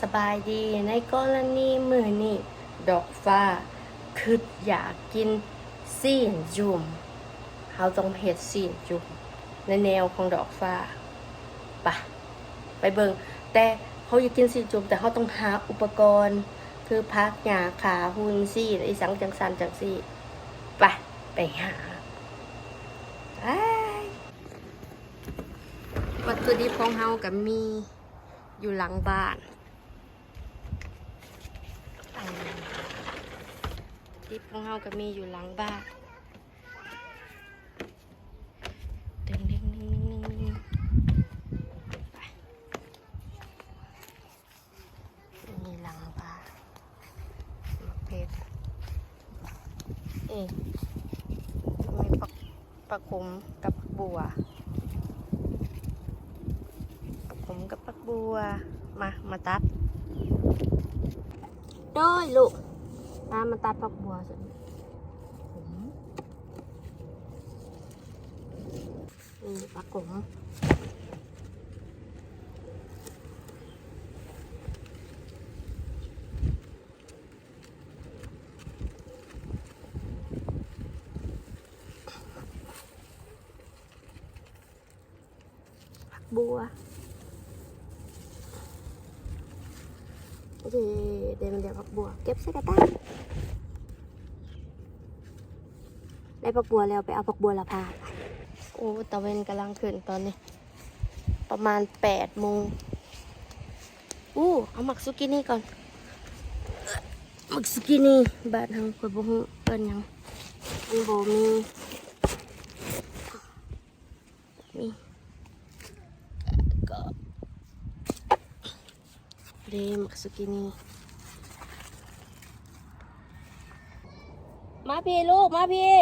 สบายดีในกรณีมือนี่ดอกฟ้าคืออยากกินซีนจุ่มเขาต้องเฮ็ดซีนจุ่มในแนวของดอกฟ้าไปะไปเบิงแต่เขาอยากกินซีนจุ่มแต่เขาต้องหาอุปกรณ์ คือพักหยาขาหุ่นซีนไอสังจังสันจังซีไปไปหาไปวัตถุดิบของเฮากับมีอยู่หลังบ้าน ดิบของเฮาก็มีอยู่หลังบ้านดึงดึงดึงดึงดึงดึงไปนี่หลังบ้านมะเพชรเอ๊ะมีปักปักขมกับปักบัวปักขมกับปักบัว มา มาตัดด้อยลูก มามา ตัดผักบัวสินี่ปลากงผักบัวเดี๋ยวเดี๋ยวมันเดี๋ยวผักบัวเก็บใส่กระต่าย ได้ผักบัวแล้วไปเอาผักบัวละพาโอ้ตะเวนกำลังขึ้นตอนนี้ ประมาณแปดโมงอู้เอาหมักซุกินี่ก่อนหมักซุกินี่บ้านทางคนบ่ฮู้เอิ้นหยังมันบ่มีนี่ก็เดหมักซุกินี่มาพี่ลูกมาพี่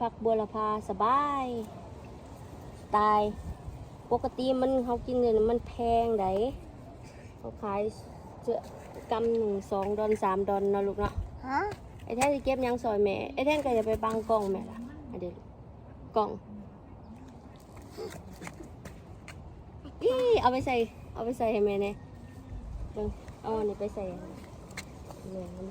ผักบัวละพาสบาย ตาย ปกติมันเขากินเนี่ยมันแพงไดเขาขายเสื้อกำหนึ่งสองดอนสามดอนเนาะลูกเนาะฮะไอ้แท่นจะเก็บหยังซอยแม่ไอ้แท่นก็จะไปบังกล่องแม่ละอันเดี๋ยวกล่องพี่เอาไปใส่เอาไปใส่ให้แม่เนี่ยเบิ่งเอาอันนี้ไปใส่ให้แม่มัน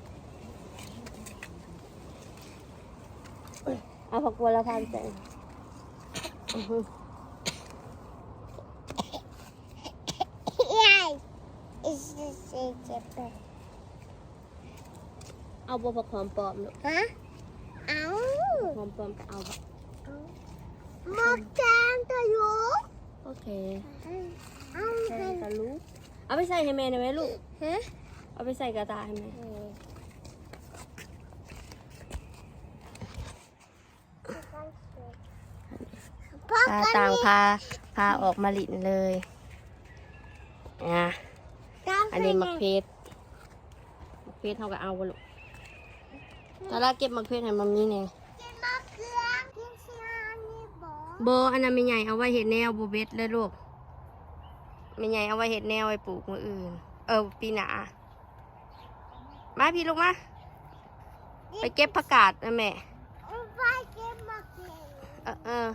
เอาผักบัวละพาไปใส่อื้อหือยายอิสเซเจ็บไปเอาบัวผักหอมปลอมลูกฮะเอาหอมปลอมก็เอาบ่หมกแจงตัวอยู่โอเคเอาใส่ให้กระลูกเอาไปใส่ให้แม่หน่อยไหมลูกฮะเอาไปใส่กระตาให้แม่ พ่อ พากันต่างพาพาออกมาหลินเลยอะอันนี้มักเพชรมักเพชรเขาก็เอาบ่ลูกตอนแรกเก็บมักเพชรให้มัมมี่เนี่ยกินมะเขือกินเสียนี่บอโบอันนั้นไม่ใหญ่เอาไว้เห็ดแนวโบเบ็ดเลยลูกไม่ใหญ่เอาไว้เห็ดแนวไว้ปลูกมืออื่น เออปีหนามาพี่ลูกมาไปเก็บผักกาดนะแม่ไปกินมะเขือเออเออ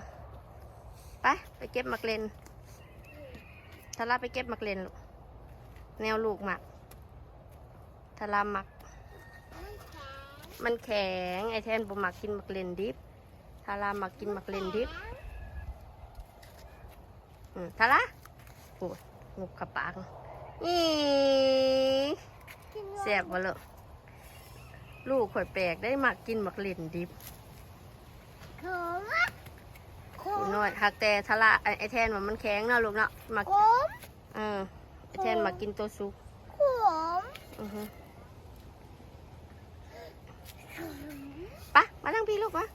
ไปไปเก็บมักเลนทาราไปเก็บมักเลนลูกแนวลูกหมักทาราหมัก มันแข็งไอแทนบ่มักกินมักเลนดิบทารามักกินมักเลนดิบอืมทาราโอ้ยงบกระปากอีเสียบบ่ลูกลูกข่อยแปลกได้หมักกินมักเลนดิบขม หนูมน้อยหักแต่ทาราไอ้ไอแทนว่ามันแข็งเนาะลูกเนาะมักขมเออไอแทนมักกินตัวซุกขมอือฮึปะมานั่งพี่ลูกวะ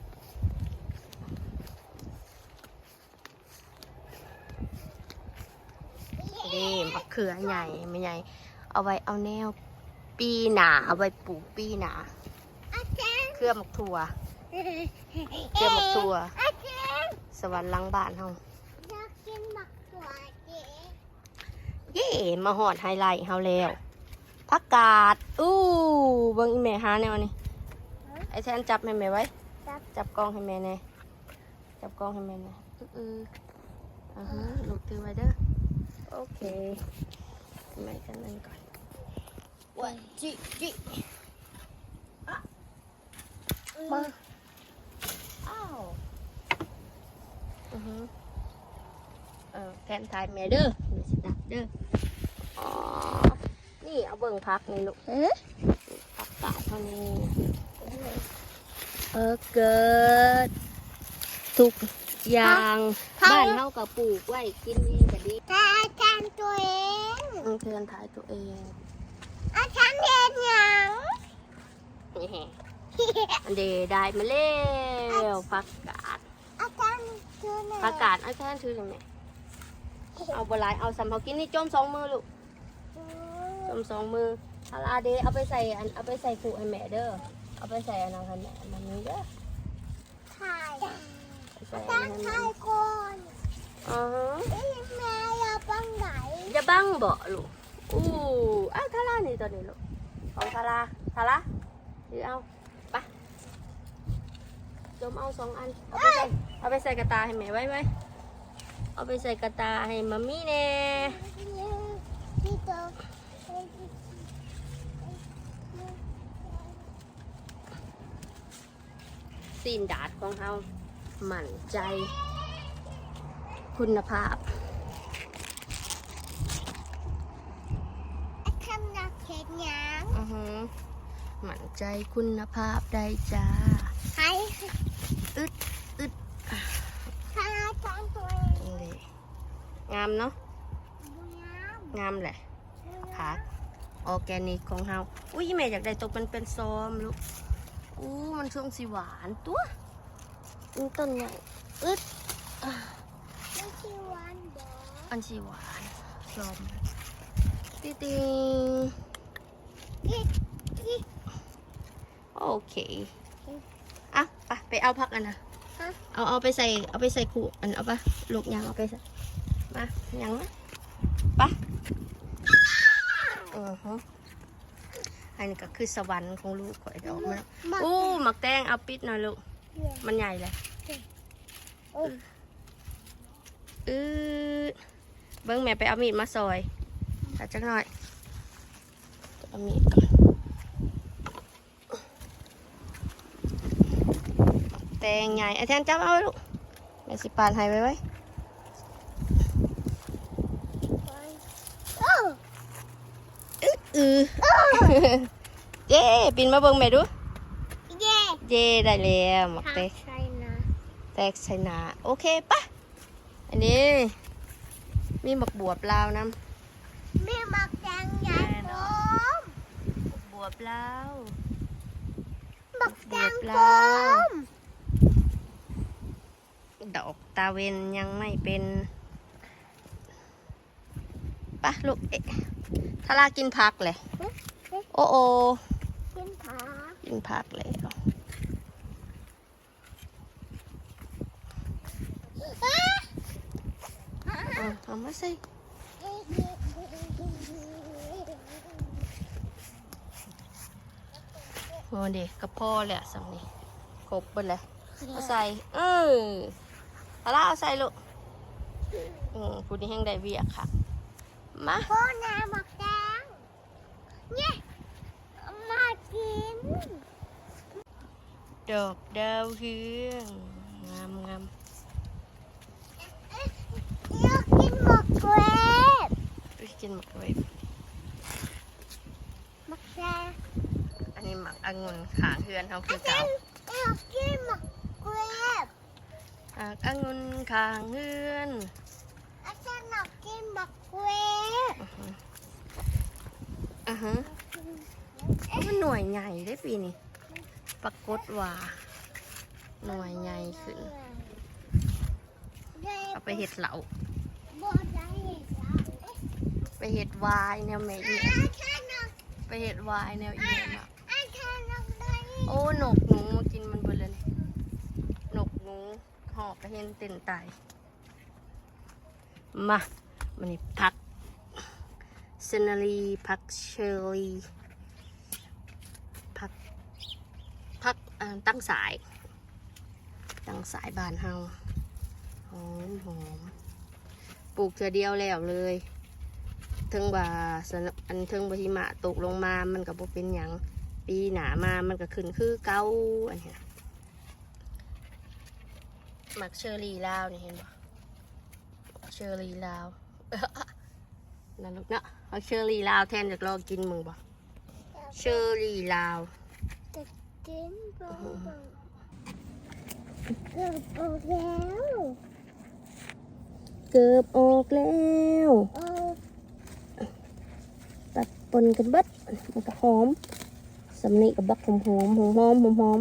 ดีมะเขือใหญ่ไม่ใหญ่ เอาไว้เอาแนว ปีหนาเอาไว้ปลูกปีหนาอาจารย์เครือหมกถั่วเครือหมกถั่วอาจารย์ สวรรค์หลังบ้านเฮาอยากกินมะเขือเจ๊เย่มาหอดไฮไลท์เฮาแล้วผักกาดอู้เบิ่งอีแม่หาแนวนี่ไอแทนจับให้แม่ไว้ จับจับกล้องให้แม่แน่จับกล้องให้แม่แน่อืออ่าฮะลูกถือไว้เด้อโอเคแม่กันนั่นก่อนวันจิจิอะมา อ้าวอือ ฮึเออแกนถ่ายแม่เด้อมีสิดับเด้ออ๋อนี่เอาเบิ่งพักนี่ลูกเอ๊ะผักกาดเท่านี้เออเกิดทุกอย่างบ้านเฮากับปลูกไว้กินเองก็ดีถ้าอาจารย์ตัวเองอืมเพื่อนถ่ายตัวเองอาจารย์เห็นยังนี่แฮะอันเดได้มาแล้วผักกาด อาจารย์ตัวไหนผักกาดเอาแค่นั้นถือเลยแม่เอาบหลายเอาสำเขากินนี่จมสองมือลูกจมสองมือเอาลาเดเอาไปใส่อันเอาไปใส่ขู่ให้แม่เด้อเอาไปใส่อันนั้นให้แม่มันนี้เด้อถ่ายไปใส่อาอัจานรนั้นย์ให้ถ่าแม่ยก่อนอ๋อฮะเอ้ยแม่อย่าปังไหนอย่าบังบ่ลูกอู้อ้าวทารานี่ตัวนี้ลูกของทาราทาราหรือเอาไป จมเอาสองอัน เอาไปใส่เอาไปใส่กระตาให้แม่ไว้ไว้เอาไปใส่กระตาให้มัมมี่แน่พี่ตัวซีนดาดของเราหมั่นใจ คุณภาพทำนักเขียนยังอือหือหมั่นใจคุณภาพได้จ้าให้ อึดอึดให้อาจารย์ตัวเองนี่เลยงามเนาะบุญงามงามแหละผักออร์แกนิกของเราอุ้ยแม่อยากได้ตกมันเป็นซอมลูกอู้มันช่วงสีหวานตัวนี่ต้นใหญ่อึดอะไม่ใช่วันเดียวอันสีหวานซอมติติงพี่พี่โอเคอะ ไปไปเอาพักอันนะฮะเอาเอาไปใส่เอาไปใส่ขู่อันเอาปะลูกยางเอาไปใส่มายังนะไปะอือฮะอันนี้ก็คือสวรรค์ของลูกข่อยดอกมันมาอู้หมักแตงเอาปิดหน่อยลูกเดี๋ยวมันใหญ่เลยโอ้ยอือเบิ้งแม่ไปเอามีดมาซอยตัดจักหน่อยเอามีดก่อนแตงใหญ่ไอ้แทนจับเอาไว้ลูกแม่สิปานให้ไว้ไว้โอ้อือเย้ปินมาเบิ่งแม่ดู เย่เย้ได้แล้วหมักทาเตงใช่นะแตกใส่หนาโอเคปะอันนี้ มีหมักบวบลาวน้มีหมักแดงใหญ่ผมำบวบลาวหมักแดงผม ดอกตาเวนยังไม่เป็นปะลูกเอ๊ะทารากินผักเลยโอโอกินผักกินผักแล้วอะเอามาใส่โอ้เด็กกระเพาะเลยสำนี้ครบหมดเลยเอาใส่เออ เอาละเอาใส่ลูกอืมพูดนี้แห้งได้เวียกค่ะ มาพ่อนาหมักแดงเนี่ยมากิน ดอกดาวเรืองงามงามอยากกินหมักเกรบไปกินหมักไว้หมักแดงอันนี้หมักองุ่นขางเฮือนเขาคืออาเก่าจารย์อยากกินหมักเกรบ หมักองุ่นขางเฮือนอาจารย์อยากกินหมักเกรบอะฮะมันหน่วยใหญ่ได้ปีนี้ปรากฏว่าหน่วยใหญ่ขึ้น เอาไปเห็ดเหลาบ่ได้แล้วไปเห็ดวายแนวแม่เอียอาจารย์อยากไปเห็ดวายแนวเอียน่ะอาจารย์อยากได้โอ้หนกหนูมากินมันเบดเลยนี่หนกหนู หอบไปเห็นเต็นตายมามันนี่พักเซนารีพักเชอรี่พักพักตั้งสาย ตั้งสายบานเฮาหอมหอมปลูกเทือเดียวแล้วเลยถึงว่าอันถึงบหิมะตกลงมามันก็บ่เป็นหยังปีหนามามันก็ขึ้นคือเก่าอันนี้ หมักเชอร์รี่ลาวนี่เห็นปะเชอร์รี่ลาวนั่นลูกเนาะเอาเชอร์รี่ลาวแทนจากรอกินมึงปะเชอร์รี่ลาวจะกินบ่เกือบออกแล้วเกือบออกแล้วตัดปนกันบัดมันก็หอมสำนีกับบักหอมหอมหอมหอม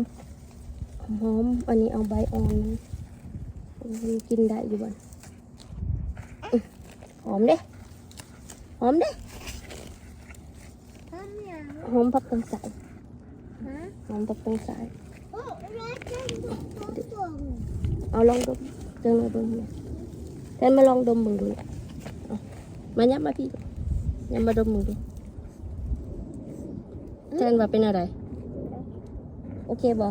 หอมอันนี้เอาใบอ่อน กินได้อยู่บ้านหอมเด้หอมเด้อหอมผักตังสายหอมผักตังสายโอ้แล้วจะดูตังเอาลองดมเจอมาดมเนี่ยแทนมาลองดมมึงดูเอามายับมาพี่ยับมาดมมึงดูแทนว่าเป็นอะไร โอเคบอ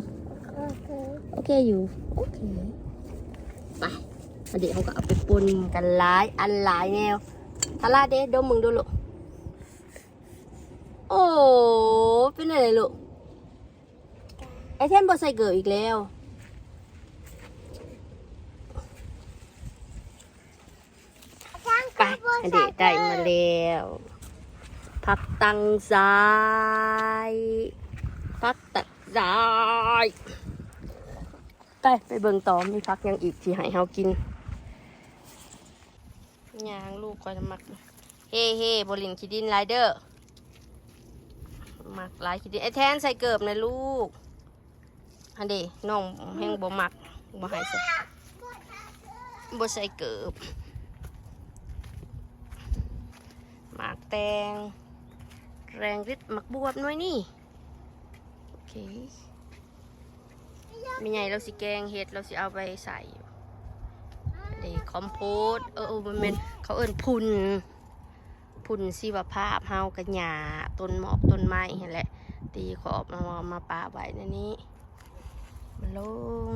โอเคโอเคอยู่ โอเค มาเดี๋ยวเขาก็เอาไปปนกันหลาย อันหลายแนวทาราเดดมมึงดูลูก โอ้เป็นอะไรลูก ไอเทนบอใส่เกลืออีกแล้ว ไปอันเดได้มาแล้วพักตังซ้ายพักตักซ้ายไปไปเบิ่งต่อมีพักยังอีกที่ให้เฮากิน ยางลูกก็จะมัก เฮ้เฮ้บรินคิดินไรเดอร์มักหลายคิดินไอแทนใส่เกิบนะลูกอันเดน้องแห้งบ่มักบ่ให้ใส่บ่ใส่เกิบหมากแตง แรงฤทธิ์หมักบวบน่อยนี่ โอเคมีไงเราสิแกงเห็ดเราสิเอาไปใส่ อยู่เดคอมโพสเออเออมันเป็นเขาเอิ้นพุนพุนชีวภาพเฮากันหญ้าต้นหมอกต้นไม้เห็นแหละ ตีขอบมามามาปาไว้ในนี้ มันลง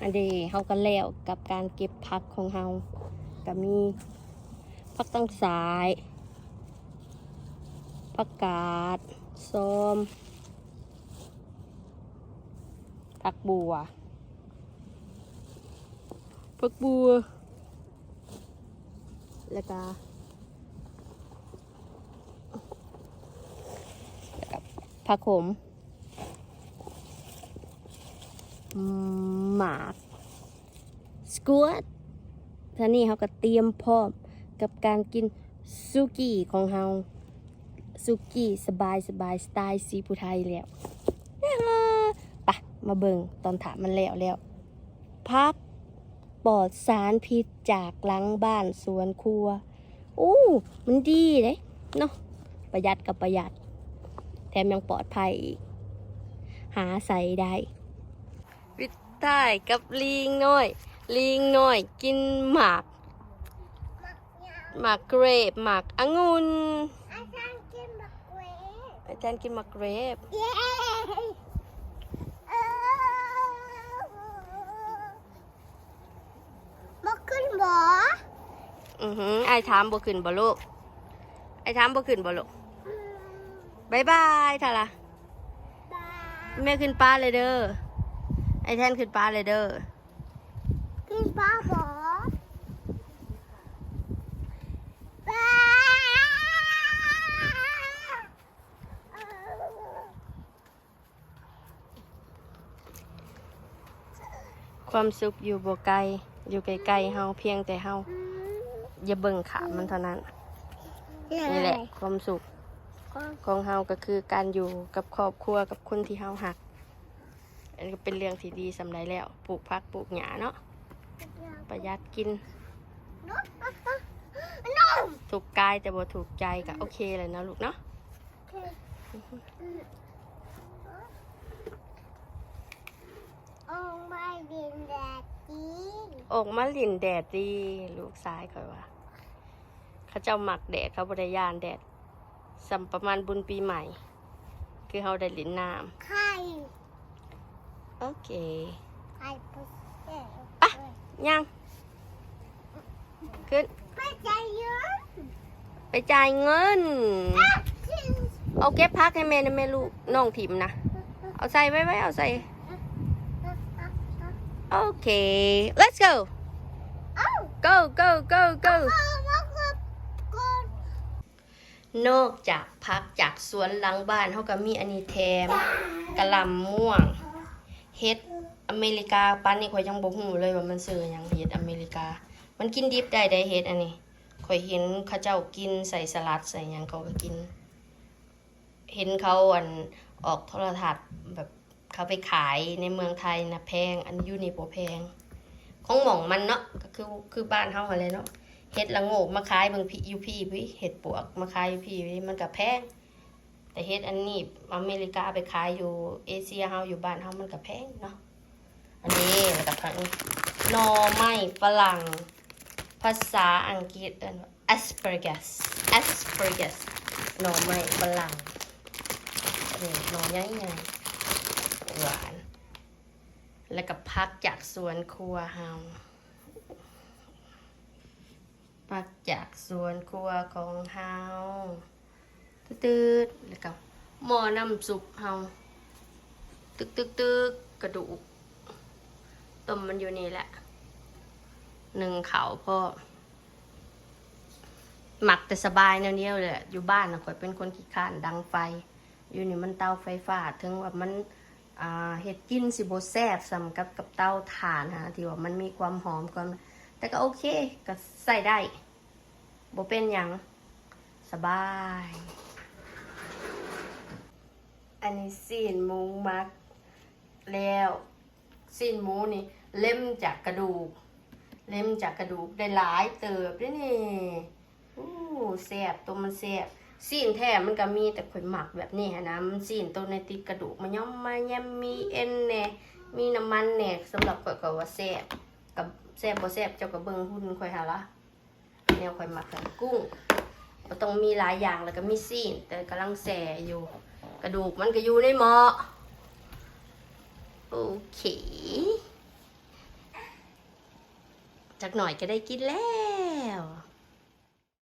อันเดีเฮากันแล้วกับการเก็บผักของเฮาก็มีผักตั้งสาย ผักกาดส้มผักบัวผักบัวแล้วก็แล้วก็ผักขมหมากสกวตท่านี่เขาก็เตรียมพร้อมกับการกินซุกี้ของเฮา ซุกี้สบายสบายสไตล์ซีฟูไทยแล้วปะมาเบิงตอนถามมันแล้วแล้วพักปลอดสารพิษจากหลังบ้านสวนครัวอู้มันดีเลยเนาะประหยัดกับประหยัด แถมยังปลอดภัยอีก หาใส่ได้วิตายกับลิงน้อย ลิงน้อยกินหมากหมากเกรปหมากองุ่น อาจารย์กินบักเว อาจารย์กินหมากเกรปเย้เออบักขึ้นบ่ อือหือไอ้ถามบ่ขึ้นบ่ลูก ไอ้ถามบ่ขึ้นบ่ลูกบายบายท่าละบ้าแม่ขึ้นป้าเลยเด้อ ไอ้แทนขึ้นป้าเลยเด้อกินปลาบ่บ้ ความสุขอยู่บ่ไกล อยู่ใกล้ๆเฮาเพียงแต่เฮาอย่าเบิ่งขามมันเท่านั้นนี่แหละความสุขของเฮาก็คือการอยู่กับครอบครัวกับคนที่เฮาหัก อันนี้ก็เป็นเรื่องที่ดีสำหรับแล้วปลูกผักปลูกหญ้าเนาะประหยัดกินถูกกายแต่บ่ถูกใจก็โอเคเลยนะลูกเนาะ องไม่ดินแดดจีนออกมาลินแดดดีลูกซ้ายคอยว่า เขาเจ้าหมักแดดเขาบริยานแดดสัมประมาณบุญปีใหม่ คือเฮาได้ลินน้ไข่ำโอเคไข่ปุ๊บเอ๊ะไปยังขึ้นไม่ใจเยอะไปจ่ายเงินอะจริงเอาเก็บพักให้แม่นะแม่ลูกน้องถิ่มนะ เอาใส่ไว้ไว้เอาใส่ โอเค let's go เอ้า go go go go เอามากับก่อนนอกจากพักจากสวนหลังบ้านเขาก็มีอันนี้แถมกะหล่ำม่วงเฮ็ดอเมริกาปันนี่ข่อยยังบ่ฮู้เลยว่ามันซื้อหยังเฮ็ดอเมริกา มันกินดิบได้ได้เฮ็ดอันนี้ข่อยเห็นเขาเจ้ากินใส่สลัดใส่หยังเขาก็กิน เห็นเขาอันออกโทรทัศน์แบบ เขาไปขายในเมืองไทยนะแพง อันอยู่นี่บ่แพง ของหม่องมันเนาะก็คือคือบ้านเฮาหั่นแหละเนาะเห็ดละโงกมาขายเบางพี่ยูพี่พี่เห็ดปวกมาขายยูพี่พี่มันก็แพง แต่เห็ดอันนี้อเมริกาไปขายอยู่เอเชียเฮาอยู่บ้านเฮามันก็แพงเนาะอันนี้แล้วก็พังหน่อไม้ฝรั่ง ภาษาอังกฤษเอิ้นว่า asparagus asparagus หน่อไม้ฝรั่งนี่หน่อใหญ่ๆ หวาน แล้วก็พักจากสวนครัวเฮาปักจากสวนครัวของเฮาตืดๆแล้วก็หม้อน้ำซุปเฮาตึกตึกตึกกระดูกต้มมันอยู่นี่แหละหนึ่งเขาพ่อหมักแต่สบายแนวเนี้ยเลยอยู่บ้านนะข่อยเป็นคนขี้ข้านดังไฟ อยู่นี่มันเตาไฟฟ้าถึงว่ามัน เห็ดกินสิบแซบสำกับกับเตาถ่านฮะที่ว่ามันมีความหอมความแต่ก็โอเคก็ใส่ได้บ่เป็นหยังสบาย อันนี้ซีนหมูมัก แล้วซีนหมูนี่ เล่มจากกระดูก เล่มจากกระดูกได้หลายเติบด้วยนี่อู้แซบตัวมันแซบ ซีนแท้มันก็มีแต่ข่อยหมักแบบนี้หั้นะมันซีนตัวในติดกระดูกมันย่อมมาแยมมีเอ็นแน่มีน้ำมันแน่สำหรับข่อยก็ว่าแซ่บกับแซ่บบ่แซ่บเจ้าก็เบิ่งหุ่นข่อยหาละแนวข่อยหมักกันกุ้งก็ต้องมีหลายอย่างแล้วก็มีซีน แต่กำลังแส่อยู่ กระดูกมันก็อยู่ในหม้อโอเคจากหน่อยก็ได้กินแล้ว